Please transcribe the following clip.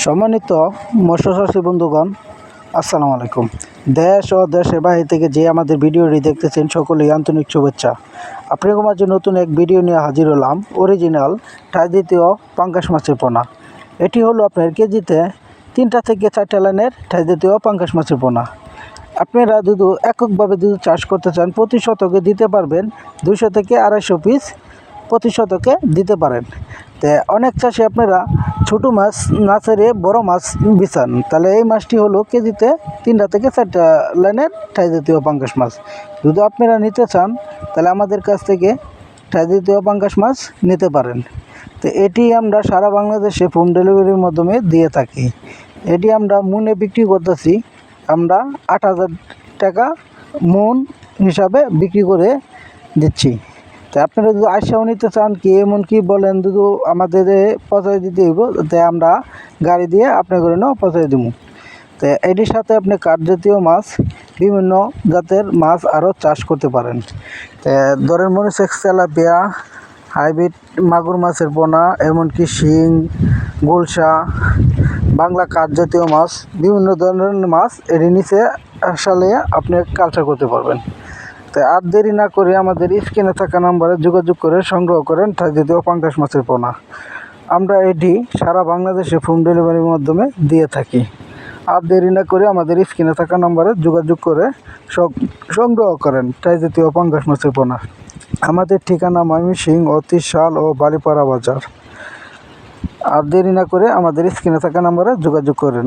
সম্মানিত মৎস্য চাষী বন্ধুগণ, আসসালামু আলাইকুম। দেশ ও দেশের বাইরে থেকে যে আমাদের ভিডিওটি দেখতেছেন, সকলেই আন্তরিক শুভেচ্ছা। আপনাদের মাঝে নতুন এক ভিডিও নিয়ে হাজির হলাম, অরিজিনাল টাই দ্বিতীয় পাঙ্গাস মাছের পোনা। এটি হলো আপনার কেজিতে তিনটা থেকে চারটা লাইনের দ্বিতীয় পাঙ্গাস মাছের পোনা। আপনারা যদি এককভাবে যদি চাষ করতে চান, প্রতি শতকে দিতে পারবেন দুশো থেকে আড়াইশো পিস প্রতি শতকে দিতে পারেন। তো অনেক চাষি আপনারা ছোটো মাছ না ছেড়ে বড়ো মাছ বিছান তাহলে এই মাছটি হলো কেজিতে তিনটা থেকে চারটা লাইনের ঠাই জাতীয় পাঙ্গাস মাছ। যদি আপনারা নিতে চান, তাহলে আমাদের কাছ থেকে ঠাই জাতীয় পাঙ্কাশ মাছ নিতে পারেন। তো এটি আমরা সারা বাংলাদেশে হোম ডেলিভারির মাধ্যমে দিয়ে থাকি। এটি আমরা মুনে বিক্রি করতেছি। আমরা আট হাজার টাকা মন হিসাবে বিক্রি করে দিচ্ছি। তো আপনারা যদি আইসাও নিতে চান, কি এমন কি বলেন, যদি আমাদের পচাই দিতে হইব, তাতে আমরা গাড়ি দিয়ে আপনার নাও পচাই দেবো তো এটির সাথে আপনি কাঠ জাতীয় মাছ, বিভিন্ন জাতের মাছ আরও চাষ করতে পারেন। তো ধরেন হচ্ছে তেলাপিয়া, হাইব্রিড মাগুর মাছের পোনা এমনকি শিং, গুলশা, বাংলা কাঠ জাতীয় মাছ, বিভিন্ন ধরনের মাছ এর নিচে আসলে আপনি কালচার করতে পারবেন। তাই আর দেরি না করে আমাদের স্ক্রিনে থাকা নাম্বারে যোগাযোগ করে সংগ্রহ করেন যদিও পাঙ্গাস মাছের পোনা। আমরা এটি সারা বাংলাদেশে হোম ডেলিভারির মাধ্যমে দিয়ে থাকি। আর দেরি না করে আমাদের স্ক্রিনে থাকা নাম্বারে যোগাযোগ করে সংগ্রহ করেন জাতীয় পাঙ্গাস মাছের পোনা। আমাদের ঠিকানা ময়মনসিং অতিশাল ও বালিপাড়া বাজার। আর দেরি না করে আমাদের স্ক্রিনে থাকা নাম্বারে যোগাযোগ করেন।